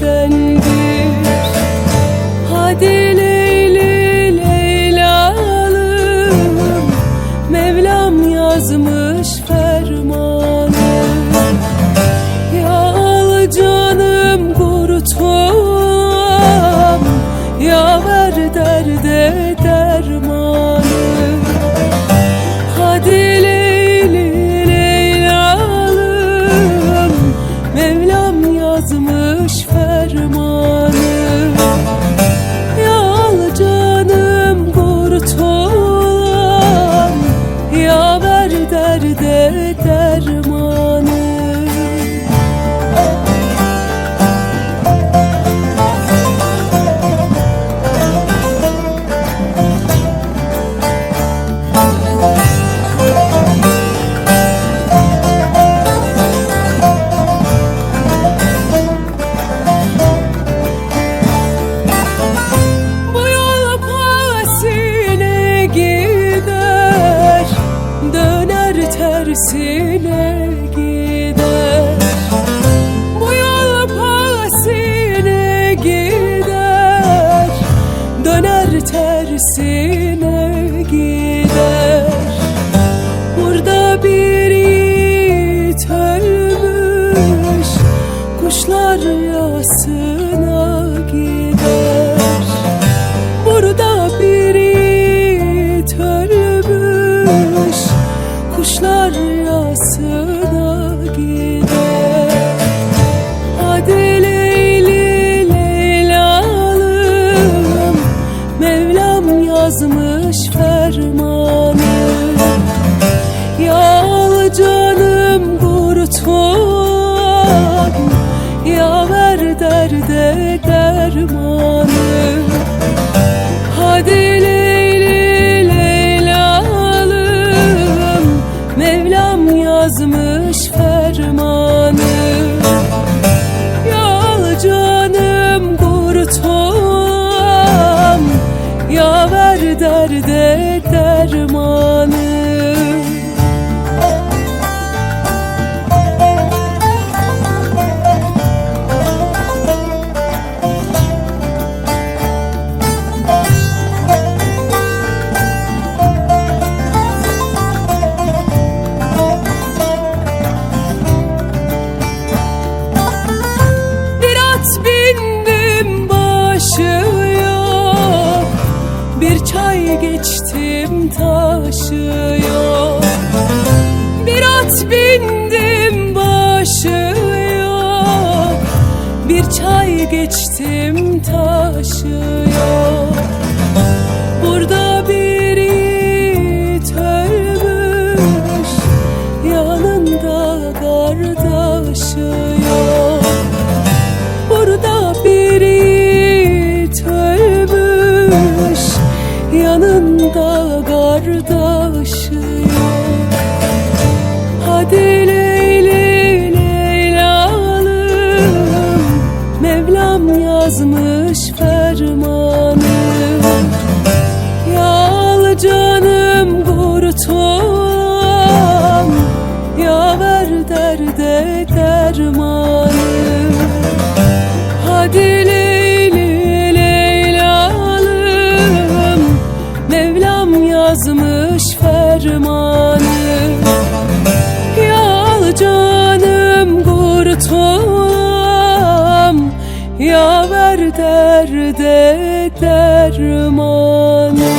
demirdendir Hadi Leyli Leylalım Mevlam yazmış fermanı. Ya al canım kurtulam. Ya ver derde dermanı yazmış fermanı Tersine gider. Bu yol pasine gider. Döner tersine dermanı At bindim başı yok Bir çay geçtim taşı yok Bir at bindim başı yok Bir çay geçtim taşı Yanında kardeşi Hadi Leyli Leylalım. Mevlam yazmış fermanı. Ya al canım kurtulam. Ya ver derde dermanı yazmış fermanı Ya al canım kurtulam. Ya ver derde dermanı